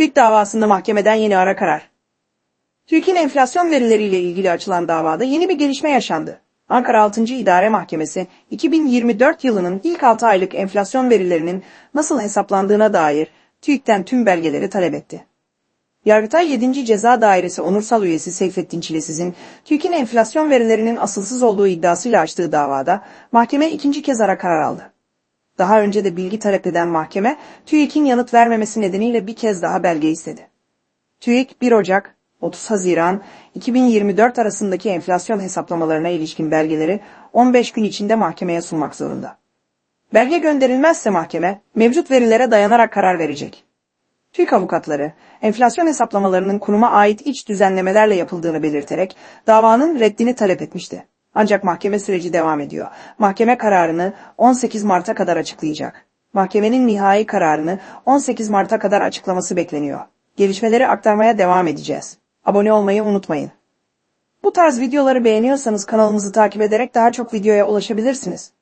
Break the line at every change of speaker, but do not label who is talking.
TÜİK davasında mahkemeden yeni ara karar. TÜİK'in enflasyon verileriyle ilgili açılan davada yeni bir gelişme yaşandı. Ankara 6. İdare Mahkemesi 2024 yılının ilk 6 aylık enflasyon verilerinin nasıl hesaplandığına dair TÜİK'ten tüm belgeleri talep etti. Yargıtay 7. Ceza Dairesi onursal üyesi Seyfettin Çilesiz'in TÜİK'in enflasyon verilerinin asılsız olduğu iddiasıyla açtığı davada mahkeme ikinci kez ara karar aldı. Daha önce de bilgi talep eden mahkeme TÜİK'in yanıt vermemesi nedeniyle bir kez daha belge istedi. TÜİK 1 Ocak 30 Haziran 2024 arasındaki enflasyon hesaplamalarına ilişkin belgeleri 15 gün içinde mahkemeye sunmak zorunda. Belge gönderilmezse mahkeme mevcut verilere dayanarak karar verecek. TÜİK avukatları enflasyon hesaplamalarının kuruma ait iç düzenlemelerle yapıldığını belirterek davanın reddini talep etmişti. Ancak mahkeme süreci devam ediyor. Mahkeme kararını 18 Mart'a kadar açıklayacak. Mahkemenin nihai kararını 18 Mart'a kadar açıklaması bekleniyor. Gelişmeleri aktarmaya devam edeceğiz. Abone olmayı unutmayın. Bu tarz videoları beğeniyorsanız kanalımızı takip ederek daha çok videoya ulaşabilirsiniz.